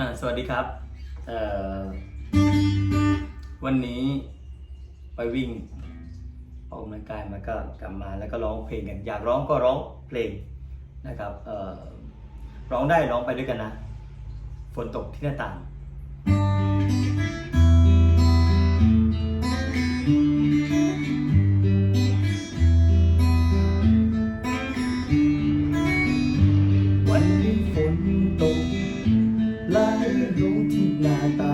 อ่าสวัสดีครับเอ่อวันนี้ไปวิ่งออกกำลังกายมาก็กลับมาแล้วก็ร้องเพลงกัน อยากร้องก็ร้องเพลงนะครับเอ่อร้องได้ร้องไปด้วยกันนะ ฝนตกที่หน้าต่างวันนี้ฝนตก 来龙天 đúng.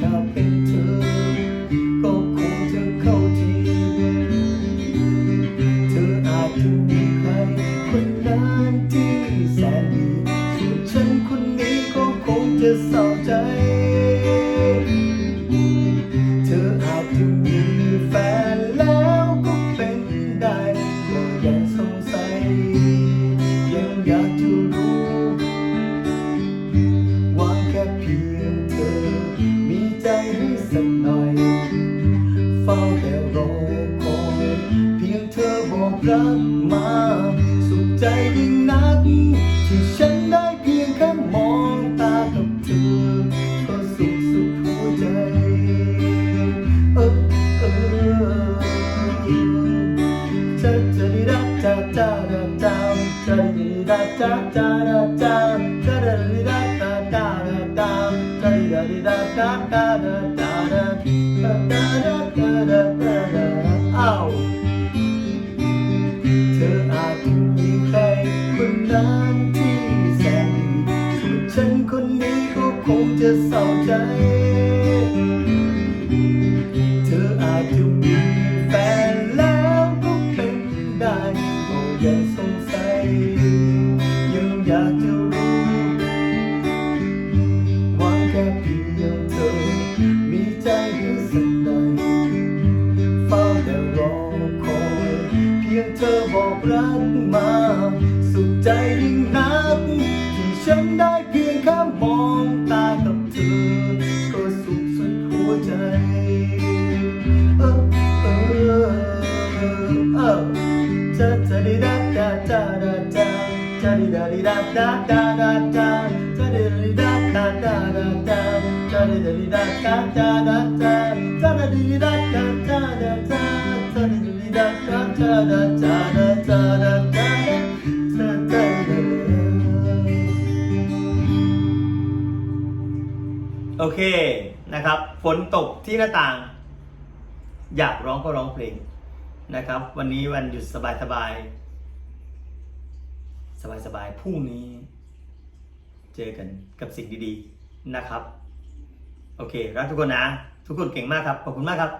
ถ้าเป็นเธอ ก็คงจะเข้าที เธออาจจะมีใครคนนั้นที่แสนดีส่วนฉันคนนี้ก็คงจะเศร้าใจ ที่ฉันได้เพียงแค่มองตากับเธอก็สุขสุดหัวใจเออเออจะจะดีดัจะจะจะจะจะดีดัจะจะจะจะจะดีดัจะจะจะจะดีดัจะจะจะจะจะอ้ จะเศร้าใจ เธออาจจะมีแฟนแล้วก็เป็นได้ก็ยังสงสัย ยังอยากจะรู้ว่าแค่เพียงเธอ มีใจให้สักหน่อยเฝ้าแต่รอคอยเพียงเธอบอกรักมา สุขใจยิ่งนักที่ฉันได้าดีดาดีดาดาดาดาดาจะดีดีดาดาดาดาดาจะดีดีดาดาดาดาดาดีดีดาดาดาดาดาดีดีดาดาดาดาดาดาดาดาดาโอเคนะครับ ฝนตกที่หน้าต่าง อยากร้องก็ร้องเพลงนะครับ วันนี้วันหยุดสบายสบายสบาย สบายๆพรุ่งนี้ เจอกันกับสิ่งดีๆนะครับ โอเค รักทุกคนนะ ทุกคนเก่งมากครับ ขอบคุณมากครับ